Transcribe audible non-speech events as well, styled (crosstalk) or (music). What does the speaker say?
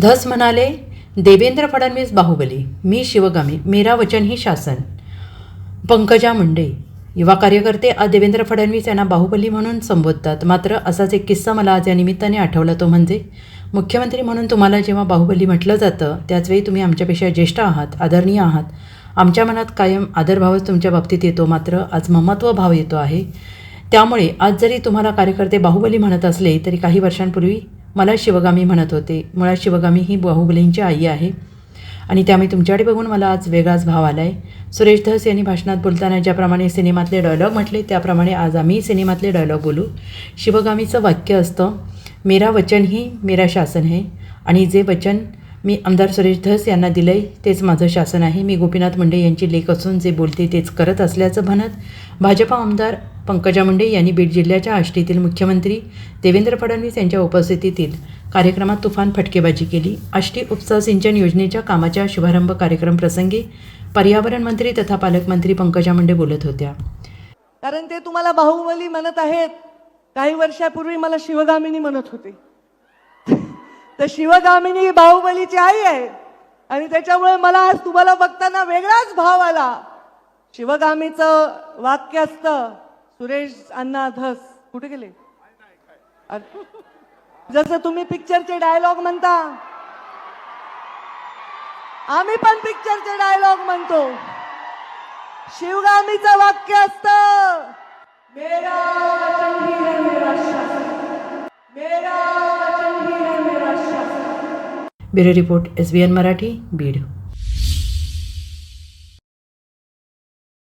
धस म्हणाले देवेंद्र फडणवीस बाहुबली मी शिवगामी मेरा वचन ही शासन. पंकजा मुंडे युवा कार्यकर्ते आज देवेंद्र फडणवीस यांना बाहुबली म्हणून संबोधतात. मात्र असाच एक किस्सा मला आज या निमित्ताने आठवला तो म्हणजे मुख्यमंत्री म्हणून तुम्हाला जेव्हा बाहुबली म्हटलं जातं त्याचवेळी तुम्ही आमच्यापेक्षा ज्येष्ठ आहात आदरणीय आहात. आमच्या मनात कायम आदरभावच तुमच्या बाबतीत येतो. मात्र आज ममत्व भाव येतो आहे. त्यामुळे आज जरी तुम्हाला कार्यकर्ते बाहुबली म्हणत असले तरी काही वर्षांपूर्वी मला शिवगामी म्हणत होते. मुळात शिवगामी ही बाहुबलींची आई आहे. आणि त्यामुळे तुमच्याकडे बघून मला आज वेगळाच भाव आला आहे सुरेश धस यांनी भाषणात बोलताना ज्याप्रमाणे सिनेमातले डायलॉग म्हटले त्याप्रमाणे आज आम्ही सिनेमातले डायलॉग बोलू. शिवगामीचं वाक्य असतं मेरा वचन ही मेरा शासन आहे आणि जे वचन मी आमदार सुरेश धस यांना दिलं आहे तेच माझं शासन आहे. मी गोपीनाथ मुंडे यांची लेख असून जे बोलते तेच करत असल्याचं म्हणत भाजपा आमदार पंकजा मुंडे यांनी बीड जिल्ह्याच्या आष्टीतील मुख्यमंत्री देवेंद्र फडणवीस यांच्या उपस्थितीतील कार्यक्रमात तुफान फटकेबाजी केली. आष्टी उपसा सिंचन योजनेच्या कामाच्या शुभारंभ कार्यक्रम प्रसंगी पर्यावरण मंत्री तथा पालकमंत्री पंकजा मुंडे बोलत होत्या. कारण ते तुम्हाला बाहुबली म्हणत आहेत. काही वर्षापूर्वी मला शिवगामिनी म्हणत होते. (laughs) तर शिवगामिनी बाहुबलीची आई आहे. आणि त्याच्यामुळे मला आज तुम्हाला बघताना वेगळाच भाव आला. शिवगामीचं वाक्य असतं सुरेश अण्णा धस कुठे गेले? जसं तुम्ही पिक्चरचे डायलॉग म्हणता. आम्ही पण पिक्चरचे डायलॉग म्हणतो. शिवगामीचं वाक्य असत मेरा मेरा bureau report S B N Marathi Beed.